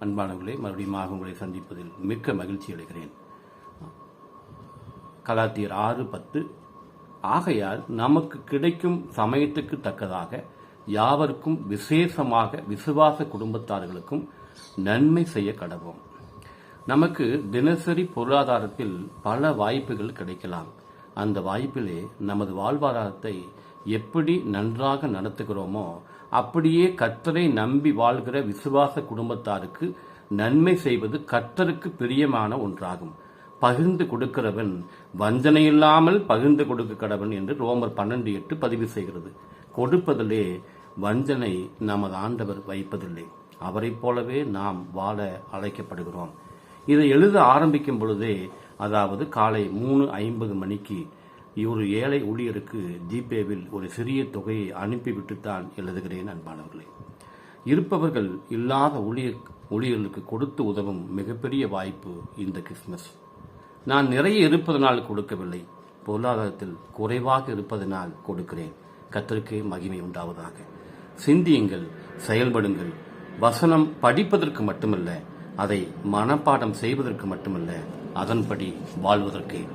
அன்பானவர்களே மறுபடியும் உங்களை சந்திப்பதில் மிக்க மகிழ்ச்சி அடைகிறேன். கலாத்தியர் ஆறு பத்து ஆகையால் நமக்கு கிடைக்கும் சமயத்துக்கு தக்கதாக யாவருக்கும் விசேஷமாக விசுவாச குடும்பத்தார்களுக்கும் நன்மை செய்ய கடவோம். நமக்கு தினசரி பொருளாதாரத்தில் பல வாய்ப்புகள் கிடைக்கலாம். அந்த வாய்ப்பிலே நமது வாழ்வாதாரத்தை எப்படி நன்றாக நடத்துகிறோமோ அப்படியே கத்தரை நம்பி வாழ்கிற விசுவாச குடும்பத்தாருக்கு நன்மை செய்வது கத்தருக்கு பிரியமான ஒன்றாகும். பகிர்ந்து கொடுக்கிறவன் வஞ்சனை இல்லாமல் பகிர்ந்து கொடுக்க கடவன் என்று ரோமர் பன்னெண்டு எட்டு பதிவு செய்கிறது. கொடுப்பதிலே வஞ்சனை நமது ஆண்டவர் வைப்பதில்லை. அவரைப் போலவே நாம் வாழ அழைக்கப்படுகிறோம். இதை எழுத ஆரம்பிக்கும் பொழுதே அதாவது காலை மூணு ஐம்பது மணிக்கு ஒரு ஏழை ஊழியருக்கு ஜிபேவில் ஒரு சிறிய தொகையை அனுப்பிவிட்டுத்தான் எழுதுகிறேன் அன்பானவர்களே. இருப்பவர்கள் இல்லாத ஊழியர் ஊழியர்களுக்கு கொடுத்து உதவும் மிகப்பெரிய வாய்ப்பு இந்த கிறிஸ்மஸ் நான் நிறைய இருப்பதனால் கொடுக்கவில்லை. பொருளாதாரத்தில் குறைவாக இருப்பதனால் கொடுக்கிறேன். கத்திற்கே மகிமை உண்டாவதாக. சிந்தியுங்கள் செயல்படுங்கள். வசனம் படிப்பதற்கு மட்டுமல்ல அதை மனப்பாடம் செய்வதற்கு மட்டுமல்ல அதன்படி வாழ்வதற்கே